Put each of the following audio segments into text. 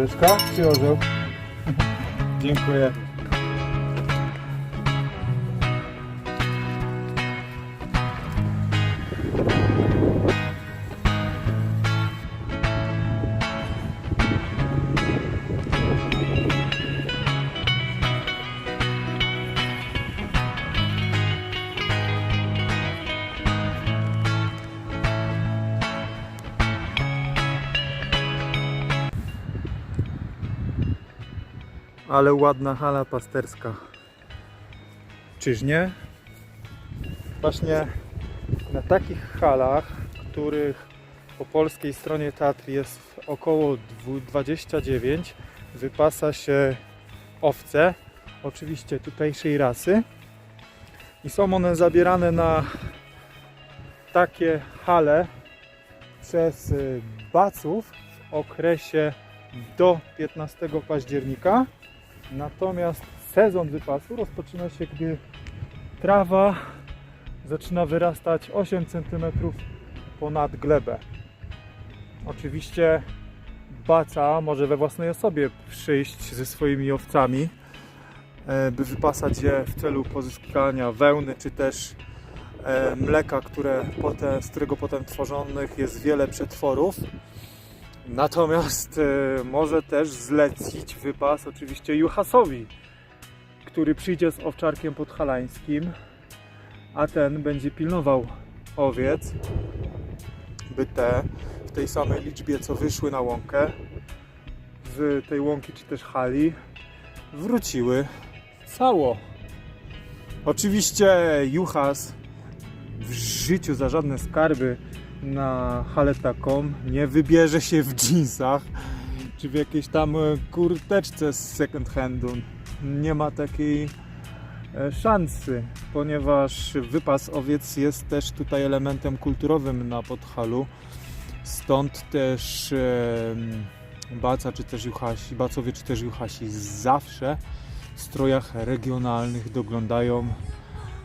Ryszka czy? Dziękuję. Ale ładna hala pasterska. Czyż nie? Właśnie na takich halach, których po polskiej stronie Tatry jest około dwu- 29, wypasa się owce, oczywiście tutejszej rasy. I są one zabierane na takie hale przez y, baców w okresie do 15 października. Natomiast sezon wypasu rozpoczyna się, gdy trawa zaczyna wyrastać 8 cm ponad glebę. Oczywiście baca może we własnej osobie przyjść ze swoimi owcami, e, by wypasać je w celu pozyskania wełny czy też e, mleka, które potem, z którego potem tworzonych jest wiele przetworów. Natomiast e, może też zlecić wypas oczywiście Juchasowi, który przyjdzie z owczarkiem podhalańskim, a ten będzie pilnował owiec, by te w tej samej liczbie co wyszły na łąkę, z tej łąki czy też hali, wróciły cało. Oczywiście Juchas w życiu za żadne skarby na halę taką nie wybierze się w jeansach czy w jakiejś tam e, kurteczce z second handu. Nie ma takiej e, szansy, ponieważ wypas owiec jest też tutaj elementem kulturowym na Podhalu. Stąd też e, baca czy też juchasi, bacowie czy też juchasi zawsze w strojach regionalnych doglądają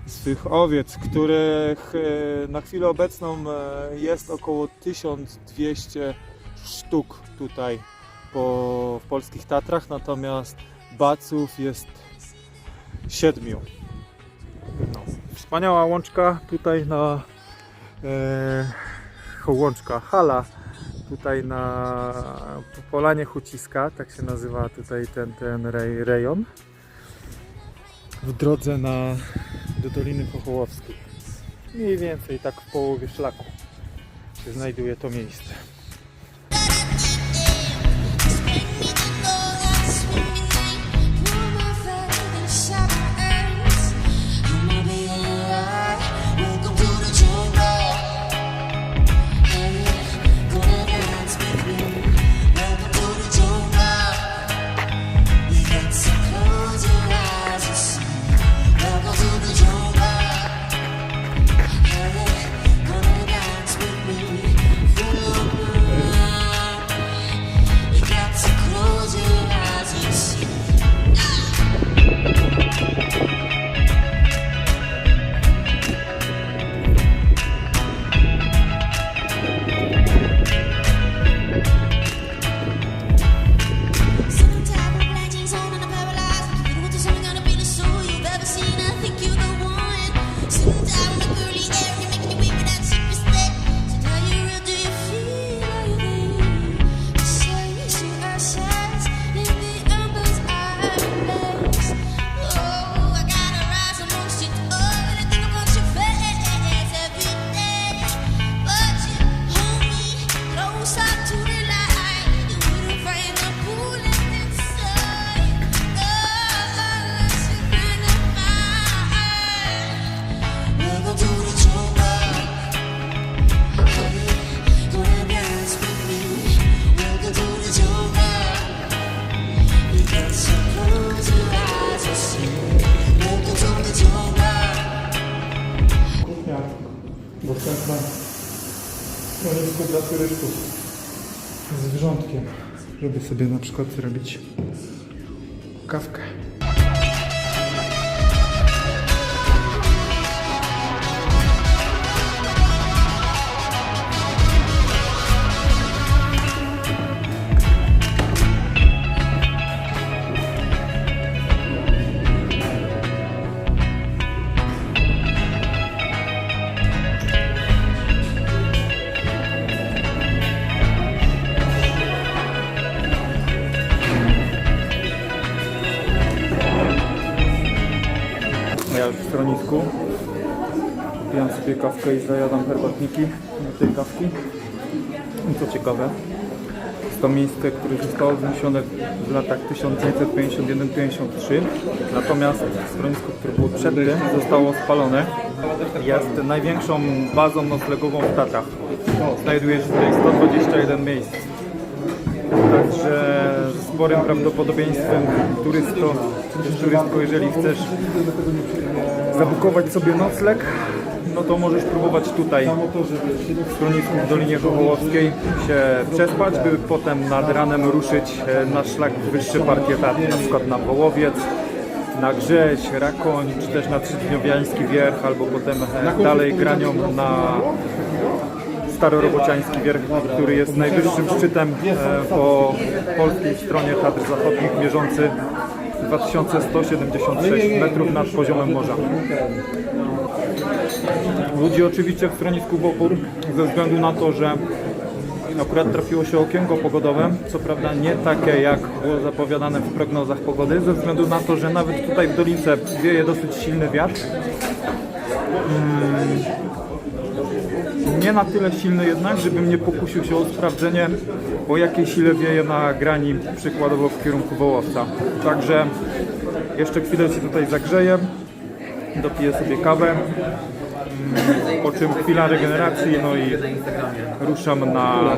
swych owiec, których e, na chwilę obecną e, jest około 1200 sztuk tutaj po, w polskich Tatrach, natomiast baców jest siedmiu. No. Wspaniała łączka tutaj na e, łączka, hala tutaj na Polanie Huciska, tak się nazywa tutaj ten, ten rej, rejon w drodze na, do Doliny Chochołowskiej. Mniej więcej tak w połowie szlaku się znajduje to miejsce. Żeby sobie na przykład zrobić kawkę. Schronisku. Pijam sobie kawkę i zajadam herbatniki do tej kawki. I co ciekawe, jest to miejsce, które zostało wzniesione w latach 1951-53. Natomiast schronisko, które było przed tym, zostało spalone. Jest największą bazą noclegową w Tatrach. Znajduje się tutaj 121 miejsc. Także sporym prawdopodobieństwem turysto, turysto, jeżeli chcesz zabukować sobie nocleg, no to możesz próbować tutaj w schronisku w Dolinie Chochołowskiej się przespać, by potem nad ranem ruszyć e, na szlak wyższy parkietaty, na przykład na Wołowiec, na Grześ, Rakoń, czy też na Trzydniowiański Wierch, albo potem e, dalej granią na Starorobociański Wierch, który jest najwyższym szczytem e, po polskiej stronie Tatr Zachodnich, mierzący 2176 metrów nad poziomem morza. Ludzi oczywiście w schronisku w opór ze względu na to, że akurat trafiło się okienko pogodowe, co prawda nie takie jak było zapowiadane w prognozach pogody, ze względu na to, że nawet tutaj w Dolince wieje dosyć silny wiatr. Nie na tyle silny jednak, żebym nie pokusił się o sprawdzenie, o jakiej sile wieje na grani, przykładowo w kierunku Wołowca. Także jeszcze chwilę się tutaj zagrzeję, dopiję sobie kawę, mm, po czym chwila regeneracji, no i ruszam na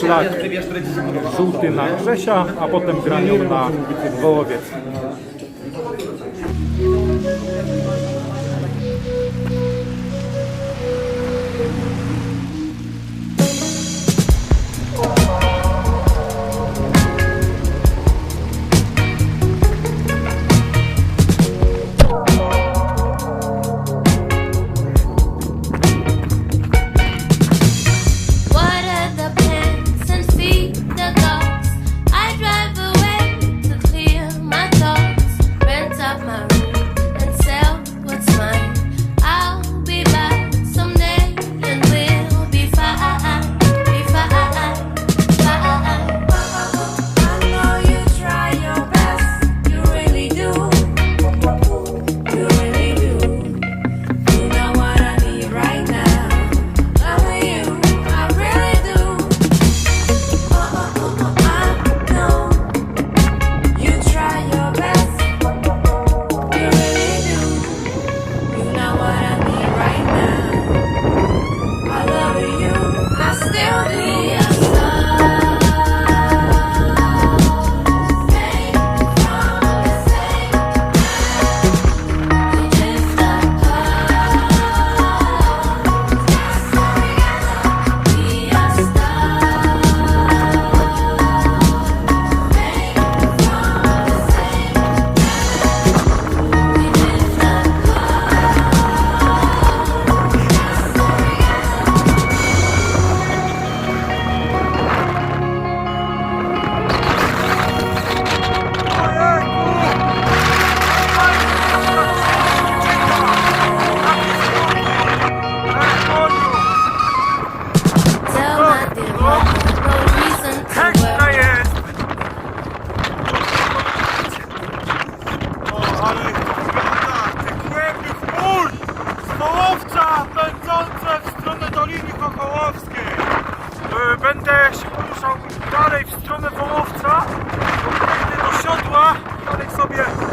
szlak żółty na Grzesia, a potem granią na Wołowiec. Będę się poruszał dalej w stronę Wołowca, do siodła, dalej sobie